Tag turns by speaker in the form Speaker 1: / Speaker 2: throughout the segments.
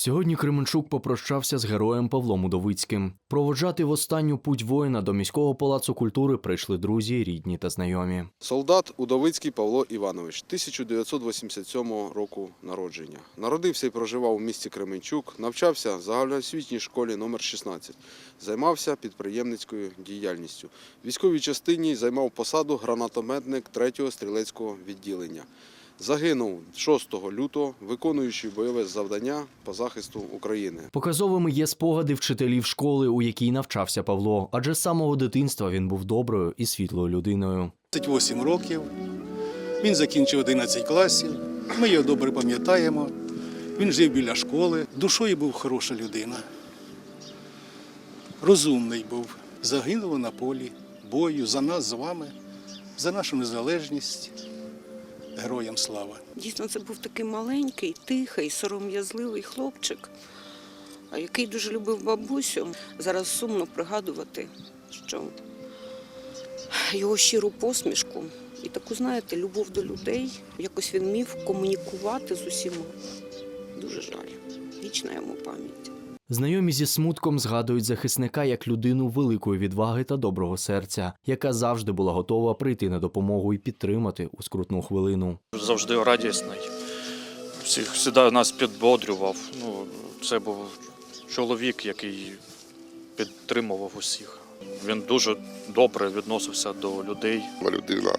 Speaker 1: Сьогодні Кременчук попрощався з героєм Павлом Удовицьким. Проводжати в останню путь воїна до міського палацу культури прийшли друзі, рідні та знайомі.
Speaker 2: Солдат Удовицький Павло Іванович, 1987 року народження. Народився і проживав у місті Кременчук, навчався в загальноосвітній школі номер 16 Займався підприємницькою діяльністю. В військовій частині займав посаду гранатометник 3-го стрілецького відділення. Загинув 6 лютого, виконуючи бойове завдання по захисту України.
Speaker 1: Показовими є спогади вчителів школи, у якій навчався Павло, адже з самого дитинства він був доброю і світлою людиною.
Speaker 3: 28 років. Він закінчив 11 класів. Ми його добре пам'ятаємо. Він жив біля школи. Душою був хороша людина. Розумний був. Загинув на полі бою за нас з вами, за нашу незалежність. Героям слава!
Speaker 4: Дійсно, це був такий маленький, тихий, сором'язливий хлопчик, який дуже любив бабусю. Зараз сумно пригадувати, що його щиру посмішку і таку, знаєте, любов до людей, якось він міг комунікувати з усіма. Дуже жаль. Вічна йому пам'ять.
Speaker 1: Знайомі зі смутком згадують захисника як людину великої відваги та доброго серця, яка завжди була готова прийти на допомогу і підтримати у скрутну хвилину.
Speaker 5: завжди радісний. Всіх завжди нас підбодрював. Ну, це був чоловік, який підтримував усіх. Він дуже добре відносився до людей.
Speaker 6: людина,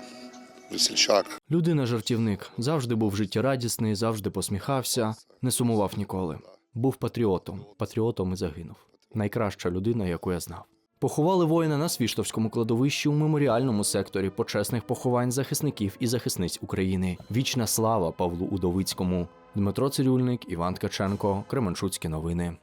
Speaker 6: весельчак.
Speaker 1: Людина жартівник завжди був життєрадісний, завжди посміхався, не сумував ніколи. Був патріотом, патріотом і загинув. Найкраща людина, яку я знав. Поховали воїна на Свіштовському кладовищі у меморіальному секторі почесних поховань захисників і захисниць України. Вічна слава Павлу Удовицькому. Дмитро Цирюльник, Іван Ткаченко, Кременчуцькі новини.